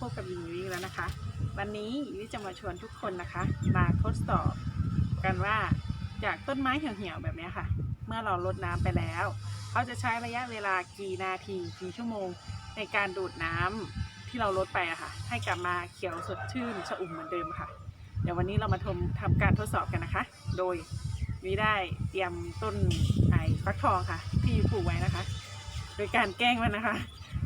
พบกับหญิงยุ้ยแล้วนะคะ วันนี้ยุ้ยจะมาชวนทุกคนนะคะ มาทดสอบกันว่าจากต้นไม้เหี่ยวๆแบบนี้ค่ะ เมื่อเราลดน้ำไปแล้วเขาจะใช้ระยะเวลากี่นาทีกี่ชั่วโมง ในการดูดน้ำที่เราลดไปอะค่ะ ให้กลับมาเขียวสดชื่นชอุ่มเหมือนเดิมค่ะ เดี๋ยววันนี้เรามาทำทำการทดสอบกันนะคะ โดยวิได้เตรียมต้นไอ้ฟักทองค่ะ ที่ปลูกไว้นะคะ โดยการแกล้งมันนะคะ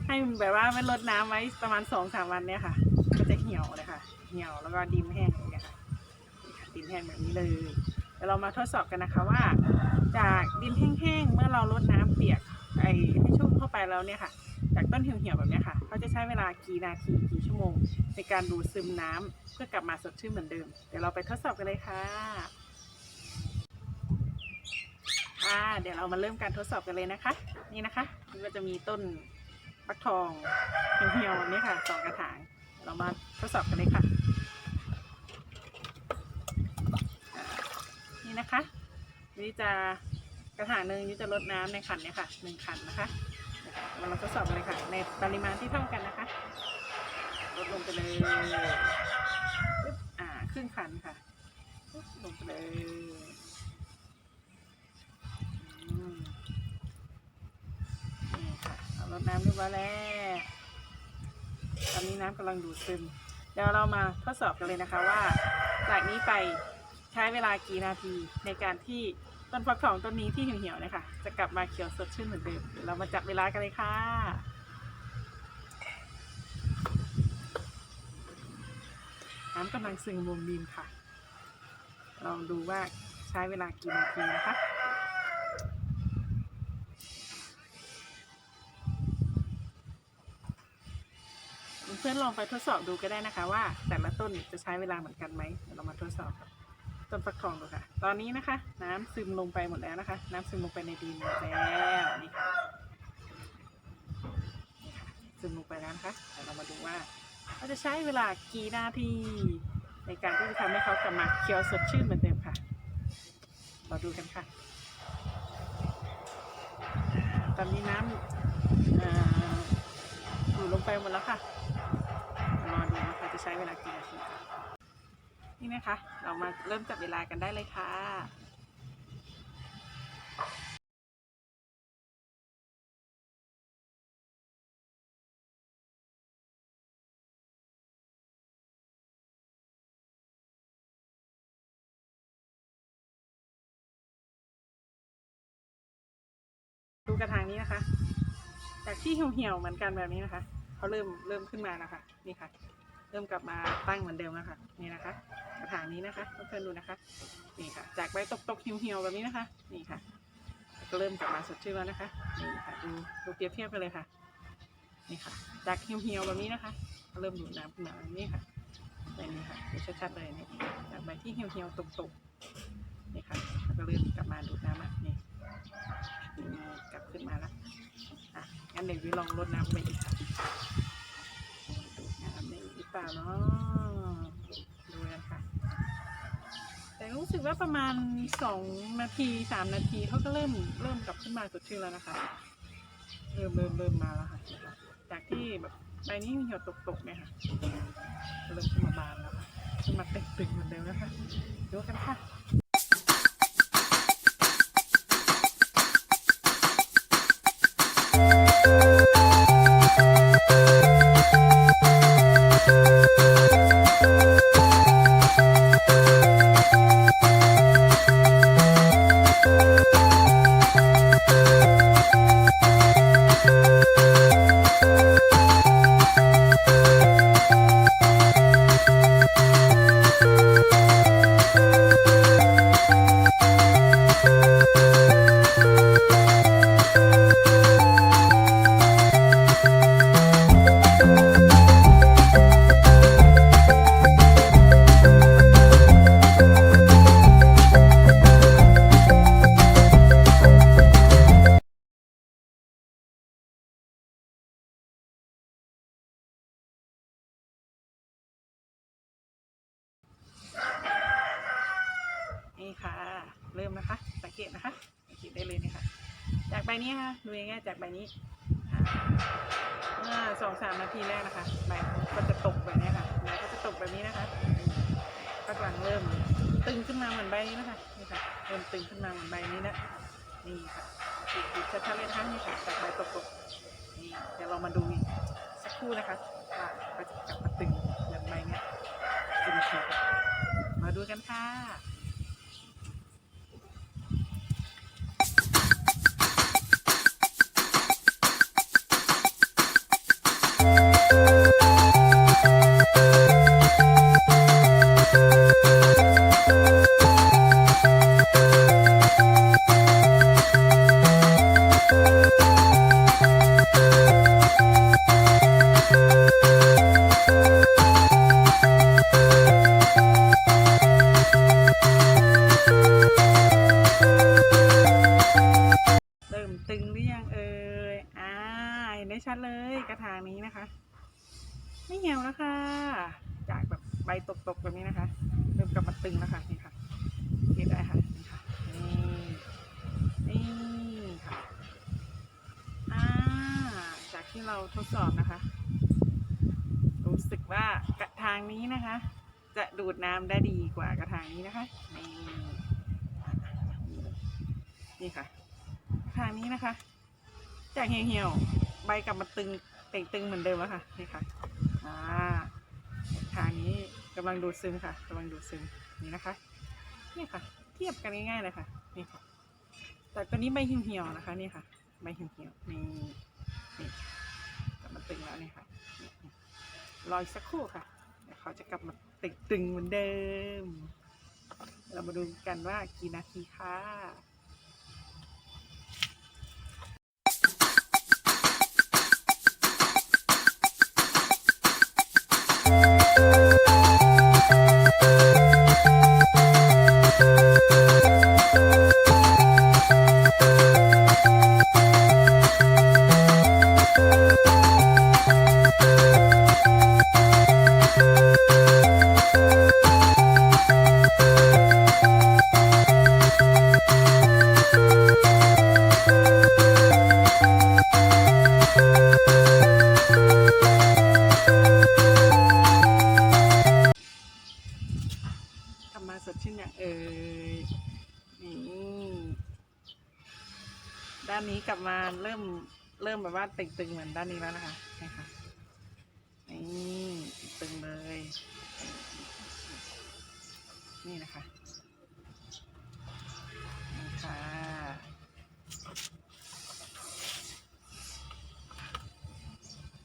ให้มันแบบว่าไมันลดน้ำไว้ประมาณสองสามวันเนี่ยค่ะ ก็จะเหี่ยวเลยค่ะ เหี่ยวแล้วก็ดินแห้งเงี้ยค่ะดินแห้งแบบนี้เลยเดี๋ยวเรามาทดสอบกันนะคะว่า จากดินแห้งๆเมื่อเราลดน้ำเปียกไอ้ให้ชุ่มเข้าไปแล้วเนี่ยค่ะ จากต้นเหี่ยวๆแบบนี้ค่ะเขาจะใช้เวลากี่นาทีกี่ชั่วโมง ในการดูดซึมน้ำเพื่อกลับมาสดชื่นเหมือนเดิม เดี๋ยวเราไปทดสอบกันเลยค่ะอ่าเดี๋ยวเรามาเริ่มการทดสอบกันเลยนะคะ นี่นะคะมันก็จะมีต้น ฟักทองเหี่ยวๆแบบนี้ค่ะสองกระถาง เรามาทดสอบกันเลยค่ะ นี่นะคะนี่จะกระถางหนึ่งนี่จะลดน้ำในขันเนี่ยค่ะหนึ่งขันนะคะเรามาทดสอบกันเลยค่ะ ในปริมาณที่เท่ากันนะคะ ลดลงไปเลยอ่าครึ่งคันค่ะปึ๊บลงไปเลย น้ำเรียบร้อยแล้ว ตอนนี้น้ำกำลังดูดซึม เดี๋ยวเรามาทดสอบกันเลยนะคะว่า จากนี้ไปใช้เวลากี่นาทีในการที่ต้นฟักทองต้นนี้ที่เหี่ยวๆนี่ยค่ะจะกลับมาเขียวสดชื่นเหมือนเดิมเดี๋ยวเรามาจับเวลากันเลยค่ะน้ำกำลังซึมรวมดินค่ะ ลองดูว่าใช้เวลากี่นาทีนะคะ พื่อนๆลองไปทดสอบดูก็ได้นะคะ ว่า แต่ละต้นจะใช้เวลาเหมือนกันไหมเดี๋ยวเรามาทดสอบกับต้นฟักทองดูค่ะ ตอนนี้นะคะ น้ำซึมลงไปหมดแล้วนะคะ น้ำซึมลงไปในดินแล้วนี่ค่ะซึมลงไปแล้วนะคะเดี๋ยวเรามาดูว่าเราจะใช้เวลากี่นาทีในการที่จะทำให้เขากลับมาเขียวสดชื่นเหมือนเดิมค่ะเราดูกันค่ะ ตอนนี้น้ำอ่อดูดลงไปหมดแล้วค่ะ รอดูนะคะจะใช้เวลากี่นาทีค่ะนี่นะคะ เรามาเริ่มจับเวลากันได้เลยค่ะดูกระถางนี้นะคะ จากที่เหี่ยวๆเหมือนกันแบบนี้นะคะ เขาเริ่มเริ่มขึ้นมาแล้วค่ะนี่ค่ะ เริ่มกลับมาตั้งเหมือนเดิมแล้วค่ะนี่นะคะ กระถางนี้นะคะเพื่อนๆดูนะคะนี่ค่ะ จากใบตกๆเหี่ยวๆแบบนี้นะคะ นี่ค่ะ ก็เริ่มกลับมาสดชื่นแล้วนะคะนี่ค่ะดูดูเปรียบเทียบกันเลยค่ะ นี่ค่ะ จากเหี่ยวๆแบบนี้นะคะก็เริ่มดูดน้ำขึ้นมาแบบนี้ค่ะแบบนี้ค่ะดูชัดๆเลยนี่จากใบที่เหี่ยวๆตกๆนี่ค่ะก็เริ่มกลับมาดูดน้ำแล้วนี่นี่กลับขึ้นมาแล้วอะงั้นเดี๋ยววิลองลดน้ำไปอีกค่ะ เปล่าเนาะดูกันค่ะ แต่รู้สึกว่าประมาณสองนาทีสามนาทีเขาก็เริ่มเริ่มกลับขึ้นมาสดชื่นแล้วนะคะเริ่มเริ่มเริ่มมาแล้วค่ะ จากที่แบบใบนี้มีหยดตกๆเนี่ยค่ะเริ่มขึ้นมาบานแล้วค่ะขึ้นมาเต็มตึงเหมือนเดิมแล้วค่ะดูกันค่ะ นะคะ สังเกตนะคะ สังเกตได้เลยนะคะจากใบนี้ค่ะดูง่ายๆจากใบนี้เมื่อสองสามนาทีแรกนะคะใบก็จะตกแบบนี้ค่ะใบก็จะตกแบบนี้นะคะพักหลังเริ่มตึงขึ้นมาเหมือนใบนี้นะคะนี่ค่ะเริ่มตึงขึ้นมาเหมือนใบนี้นะนี่ค่ะดูชัดๆเลยนะคะนี่ค่ะจากใบตกๆนี่เดี๋ยวเรามาดูสักครู่นะคะว่าก็จะกลับมาตึงเหมือนใบเนี้ยจริงค่ะมาดูกันค่ะ นได้ชัดเลยกระถางนี้นะคะ ไม่เหี่ยวแล้วค่ะจากแบบใบตกๆแบบนี้นะคะ เริ่มกลับมาตึงแล้วค่ะนี่ค่ะเห็นได้ค่ะนี่ค่ะนี่นี่ค่ะอ่าจากที่เราทดสอบนะคะ รู้สึกว่ากระถางนี้นะคะ จะดูดน้ำได้ดีกว่ากระถางนี้นะคะนี่นี่ค่ะทางนี้นะคะ จากเหี่ยวๆ ใบกลับมาตึงเต่งตึงเหมือนเดิมแล้วค่ะนี่ค่ะอ่าทางนี้กำลังดูดซึมค่ะกำลังดูดซึมนี่นะคะนี่ค่ะ เทียบกันง่ายๆเลยค่ะนี่ค่ะ แต่ตัวนี้ใบเหี่ยวๆนะคะนี่ค่ะใบเหี่ยวๆนี่นี่กลับมาตึงแล้วนี่ค่ะรออีกสักครู่ค่ะเดี๋ยวเขาจะกลับมาตึงตึงเหมือนเดิม เรามาดูกันว่ากี่นาทีค่ะ กลั ว่าตึงๆเหมือนด้านนี้แล้วนะคะนี่ค่ะนี่ตึงเลย นี่นะคะนี่ค่ะ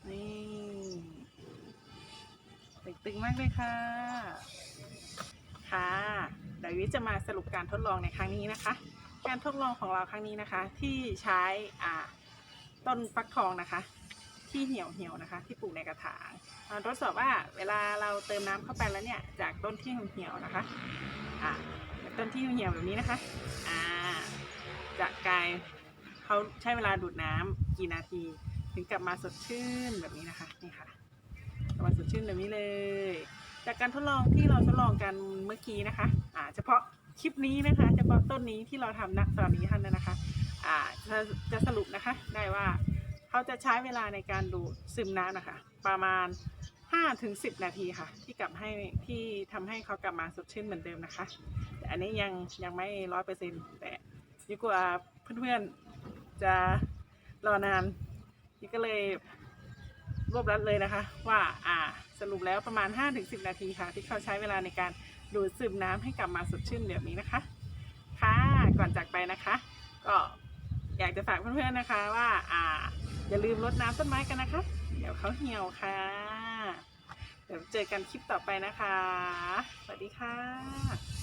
นี่ตึงๆมากเลยค่ะ ค่ะเดี๋ยววิจะมาสรุปการทดลองในครั้งนี้นะคะ การทดลองของเราครั้งนี้นะคะ ที่ใช้อ่า ต้นฟักทองนะคะ ที่เหี่ยวเหี่ยวๆนะคะ ที่ปลูกในกระถางทดสอบว่าเวลาเราเติมน้ำเข้าไปแล้วเนี่ยจากต้นที่เหี่ยวนะคะอ่าต้นที่เหี่ยวแบบนี้นะคะอ่าจะกลายเขาใช้เวลาดูดน้ำกี่นาที ถึงกลับมาสดชื่นแบบนี้นะคะนี่ค่ะกลับมาสดชื่นแบบนี้เลย จากการทดลองที่เราทดลองกันเมื่อกี้นะคะอ่าเฉพาะคลิปนี้นะคะเฉพาะต้นนี้ที่เราทำณตอนนี้ท่านนะคะ จะจะสรุปนะคะได้ว่าเขาจะใช้เวลาในการดูดซึมน้ำนะคะ ประมาณ5ถึง10 นาทีค่ะ ที่กลับให้ที่ทำให้เขากลับมาสดชื่นเหมือนเดิมนะคะ แต่อันนี้ยังยังไม่ร้อยเปอร์เซ็นต์แต่ดีกว่าเพื่อนๆจะรอนานนี่ก็เลยรวบรัดเลยนะคะ ว่าอ่าสรุปแล้วประมาณ 5-10 นาทีค่ะ ที่เขาใช้เวลาในการดูดซึมน้ำให้กลับมาสดชื่นแบบนี้นะคะ ค่ะก่อนจากไปนะคะ ก็ อยากจะฝากเพื่อนๆนะคะว่าอ่า อย่าลืมรดน้ำต้นไม้กันนะคะ เดี๋ยวเขาเหี่ยวค่ะ เดี๋ยวเจอกันคลิปต่อไปนะคะ สวัสดีค่ะ